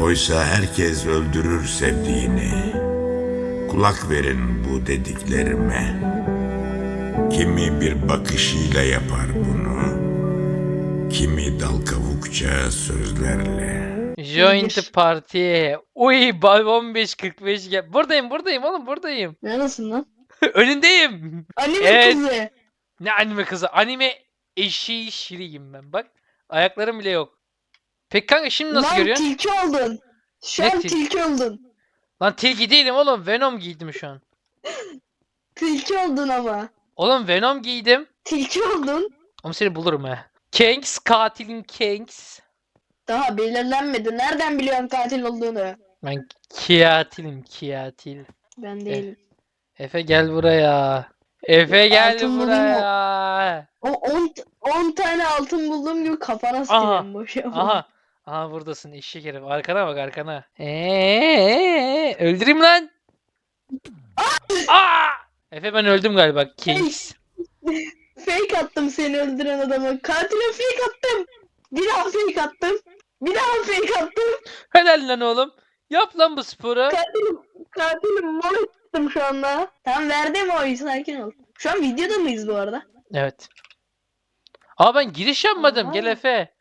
Oysa herkes öldürür sevdiğini. Kulak verin bu dediklerime. Kimi bir bakışıyla yapar bunu. Kimi dal kavukça sözlerle. Join the party. Uy bal 15 45 gel. Buradayım buradayım oğlum buradayım. Neredesin lan? Önündeyim. Anime Evet. kızı. Ne anime kızı? Anime eşeği şiriyim ben bak. Ayaklarım bile yok. Peki kanka şimdi nasıl lan görüyorsun? tilki oldun. Şu Ne an til- tilki oldun. Lan tilki değilim oğlum. Venom giydim şu an. Tilki oldun ama. Oğlum Venom giydim. Tilki oldun. Ama seni bulurum ha. Kanks katilin Kanks. Daha belirlenmedi. Nereden biliyorsun katil olduğunu? Ben kiatilim kiatil. Ben değilim. Efe gel buraya. Efe gel Altın bulayım mı? buraya. O 10 10 tane altın bulduğum gibi kafana sıkacağım boş yapma. Aha. Aha buradasın eşek herif. Arkana bak arkana. Eee, öldüreyim lan. Aa! Efe ben öldüm galiba. Kings. Fake attım seni öldüren adama. Katile fake attım. Bir daha fake attım. Bir daha fake attım. Helal lan oğlum. Yap lan bu sporu. Katilim, katilim mor ettim şu anda. Tamam verdim oyu sakin ol. Şu an videoda mıyız bu arada? Evet. Aa ben giriş yapmadım. Aha. Gel Efe.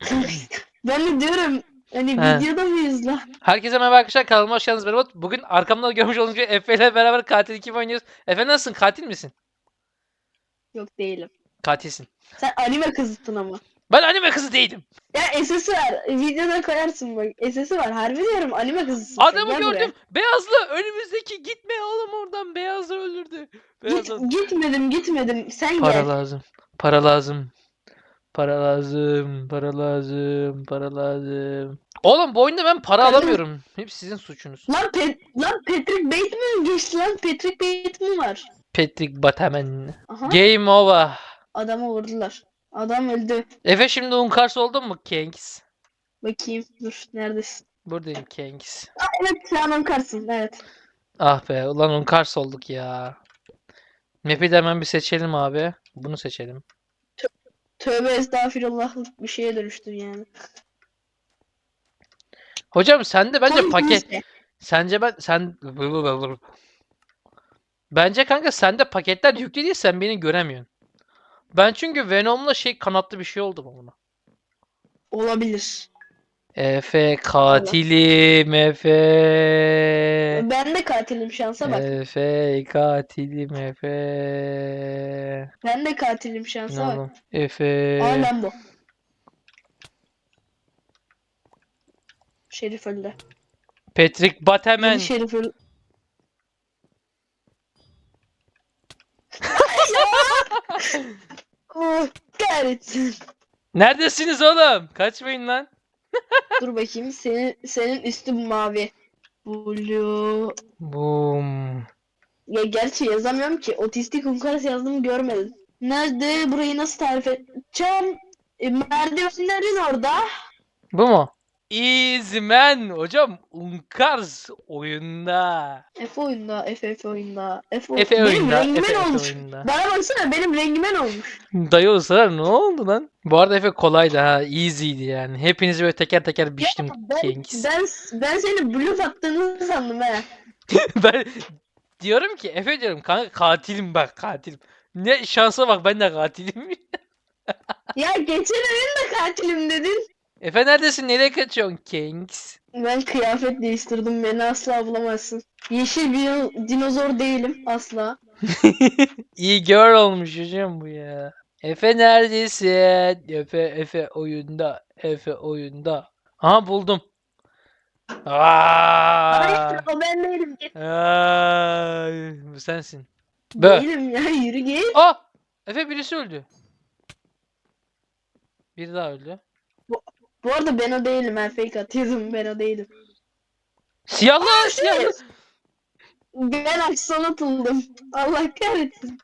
ben de diyorum hani He. videoda mıyız la? Herkese merhaba arkadaşlar. Kanalıma hoş geldiniz. Ben Umut. Bugün arkamda görmüş olduğunuz gibi Efe ile beraber katil kim oynuyoruz. Efe nasılsın? Katil misin? Yok değilim. Katilsin. Sen anime kızısın ama. Ben anime kızı değilim. Ya SS'i var. Videoda koyarsın bak. SS'i var. Harbi diyorum anime kızısın. Adamı Gel buraya. gördüm. Beyazlı. Önümüzdeki gitme oğlum oradan. Beyazlı öldürdü. Git, Beyazlı. gitmedim gitmedim. Sen Para gel. lazım. Para lazım. Para lazım. Para lazım. Para lazım. Oğlum bu oyunda ben para alamıyorum. Hep sizin suçunuz. Lan, Pet, lan Patrick Bateman geçti lan. Patrick Bateman var. Patrick Bataman. Aha. Game over. Adamı vurdular. Adam öldü. Efe şimdi Unkars oldun mu Kanks? Bakayım. Dur neredesin? Buradayım. Aa, evet sen onkarsın. Evet. Ah be ulan Unkars olduk ya. Map'i de hemen bir seçelim abi. Bunu seçelim. Tövbe estağfirullahlık bir şeye dönüştün yani. Hocam sen de bence Komik paket... neyse. Sence ben... Sen... Bence kanka sende paketler yüklü değil sen beni göremiyorsun. Ben çünkü Venom'la şey kanatlı bir şey oldum ona. Olabilir. Efe katilim Efe. Ben de katilim şansa bak. Efe katilim Efe. Ben de katilim şansa bak. İnanın. Efe. Aa Lambo. Şerif öldü. Patrick Bateman. Yeni Şerif öldü. oh, kahretsin. Neredesiniz oğlum? Kaçmayın lan. Dur bakayım senin senin üstün mavi. Blue. Boom. Ya gerçi yazamıyorum ki. Otistik unkaras yazdığımı görmedim. Nerede? Burayı nasıl tarif edeceğim? E, merdivenlerin orada. Bu mu? Easy man. Hocam Unkars oyunda. F oyunda, F F oyunda. F, o- Efe benim oyunda. rengimen Efe, olmuş. oyunda. Bana baksana benim rengimen olmuş. Dayı olsalar ne oldu lan? Bu arada Efe kolaydı ha. Easy'di yani. Hepinizi böyle teker teker biçtim Ben, Kings. ben, ben seni bluf attığını sandım he. ben diyorum ki Efe diyorum kanka katilim bak katilim. Ne şansa bak ben de katilim. Ya geçen oyun da katilim dedin. Efe neredesin? Nereye kaçıyorsun Kings? Ben kıyafet değiştirdim beni asla bulamazsın. Yeşil bir dinozor değilim asla. İyi girl olmuş hocam bu ya. Efe neredesin? Efe Efe oyunda. Efe oyunda. Aha buldum. Aa! Hayır o ben değilim. Ay, bu sensin. Bö. Değilim ya yürü git. Ah! Efe birisi öldü. Biri daha öldü. Bu arada ben o değilim ben fake atıyordum ben o değilim. Siyahlı siyahlı. Ben aksanat oldum. Allah kahretsin.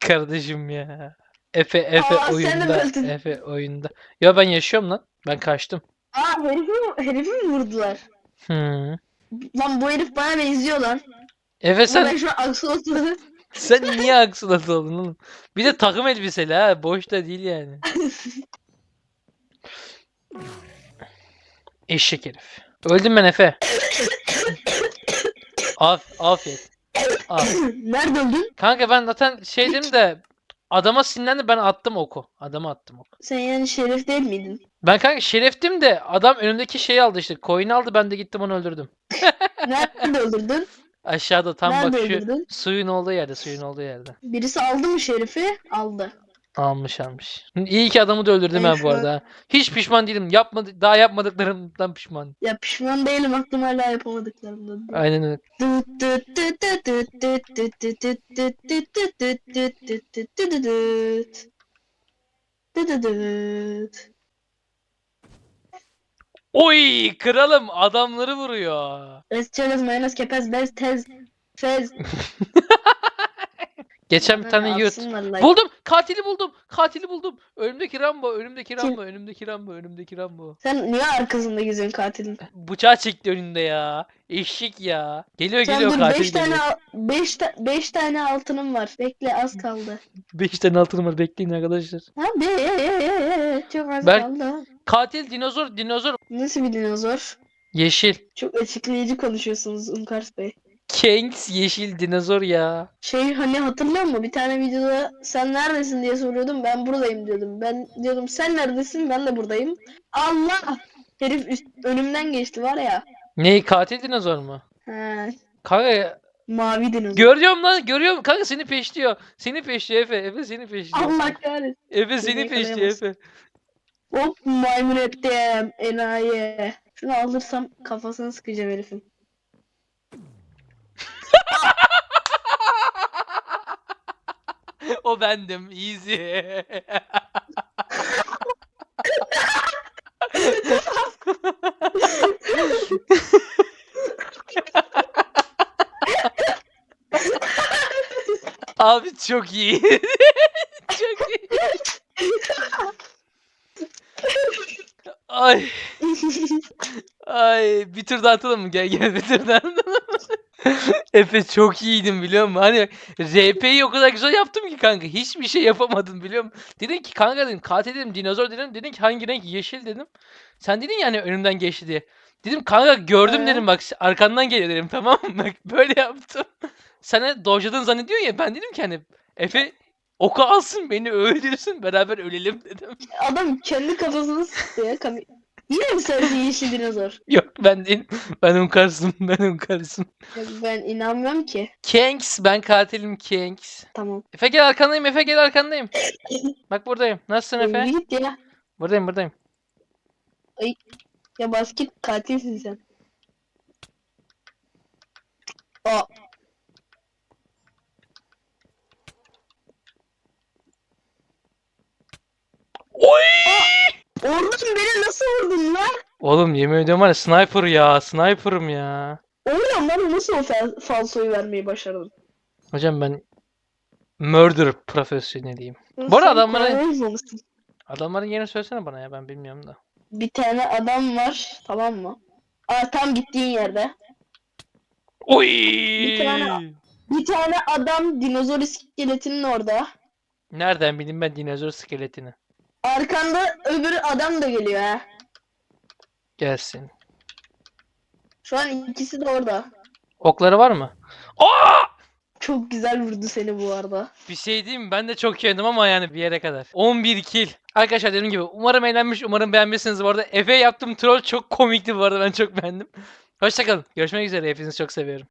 Kardeşim ya. Efe Efe Aa, sen de oyunda. öldün. Efe oyunda. Ya ben yaşıyorum lan. Ben kaçtım. Aa herifi mi, herifi mi vurdular? Hı. Lan bu herif bana benziyor lan. Efe Sen... Ben şu an aksanatı. sen niye aksulat oldun oğlum? Bir de takım elbiseli ha. Boş da değil yani. Eşek herif. Öldüm ben Efe. Af, afiyet. Af. Nerede öldün? Kanka ben zaten şey dedim de adama sinirlendi ben attım oku. Adama attım oku. Sen yani şerif değil miydin? Ben kanka şereftim de adam önümdeki şeyi aldı işte. Coin aldı ben de gittim onu öldürdüm. Nerede öldürdün? Aşağıda tam Nerede bak şu öldürdün? suyun olduğu yerde suyun olduğu yerde. Birisi aldı mı şerifi? Aldı. Almış almış. İyi ki adamı da öldürdüm Ben bu arada. Hiç pişman değilim. Yapmadı daha yapmadıklarımdan pişman. Ya pişman değilim aklım hala yapamadıklarımdan. Aynen öyle. Oy kralım adamları vuruyor. Es çerez mayonez kepez bez tez fez. Geçen bir tane like. Buldum. Katili buldum. Katili buldum. Önümdeki Rambo, önümdeki? Rambo, önümdeki Rambo, önümdeki Rambo. Sen niye arkasında geziyorsun katilin? Bıçağı çekti önünde ya. Eşek ya. Geliyor Sen geliyor dur katil 5 tane geliyor. al- beş ta- beş tane altınım var. Bekle az kaldı. 5 tane altınım var bekleyin arkadaşlar. Abi çok az Berk- kaldı. Katil dinozor dinozor. Nasıl bir dinozor? Yeşil. Çok açıklayıcı konuşuyorsunuz Unkars Bey. Kings yeşil dinozor ya. Şey hani hatırlıyor musun? Bir tane videoda sen neredesin diye soruyordum. Ben buradayım diyordum. Ben diyordum sen neredesin? Ben de buradayım. Allah! Herif üst, önümden geçti var ya. Ne katil dinozor mu? He, Kanka mavi dinozor. görüyorum lan görüyorum. Kanka seni peşliyor. Seni peşliyor Efe. Efe seni peşliyor. Allah kahretsin. Efe Seni seni peşliyor yakalayamaz. Efe. Hop maymun ettim. Enayi. Şunu alırsam kafasını sıkacağım herifin. O bendim. Easy. Abi çok iyi. çok iyi. Ay ay bir tur daha atalım mı? Gel gel bir tur daha. Efe çok iyiydin biliyor musun? Hani RP'yi o kadar güzel yaptım ki kanka. Hiçbir şey yapamadın biliyor musun? Dedin ki kanka dedim katil dedim dinozor dedim. Dedin ki hangi renk? Yeşil dedim. Sen dedin yani önümden geçti diye. Dedim kanka gördüm Ee? dedim bak arkandan geliyor dedim tamam mı? Bak böyle yaptım. Sen de dojladın zannediyor ya ben dedim ki hani Efe oku alsın beni öldürsün beraber ölelim dedim. Adam kendi kafasını sıktı ya. Yine mi sadece yeşil dinozor? Yok ben değilim. Ben Unkars'ım. Ben Unkars'ım. Yok, ben inanmıyorum ki. Kanks. Ben katilim Kanks. Tamam. Efe gel arkandayım. Efe gel arkandayım. Bak buradayım. Nasılsın Efe? Git ya. Buradayım buradayım. Ya basket katilsin sen. Aa. Oy! Oradan beni nasıl vurdun lan? Oğlum yemin ediyorum var ya sniper ya. Sniper'ım ya. Oradan bana nasıl o fel- falsoyu vermeyi başardın? Hocam ben murder profesyoneliyim. Bu arada adamlara-. Adamların yerini söylesene bana ya ben bilmiyorum da. Bir tane adam var tamam mı? Aa tam gittiğin yerde. Oy! tane- Bir tane adam dinozor iskeletinin orada. Nereden bileyim ben dinozor skeletini? Arkanda öbür adam da geliyor ha. Gelsin. Şu an ikisi de orada. Okları var mı? Aa! Çok güzel vurdu seni bu arada. Bir şey diyeyim mi? Ben de çok yedim ama yani bir yere kadar. 11 kill. Arkadaşlar dediğim gibi umarım eğlenmiş, umarım beğenmişsiniz bu arada. Efe yaptığım troll çok komikti bu arada ben çok beğendim. Hoşçakalın. Görüşmek üzere. Hepinizi çok seviyorum.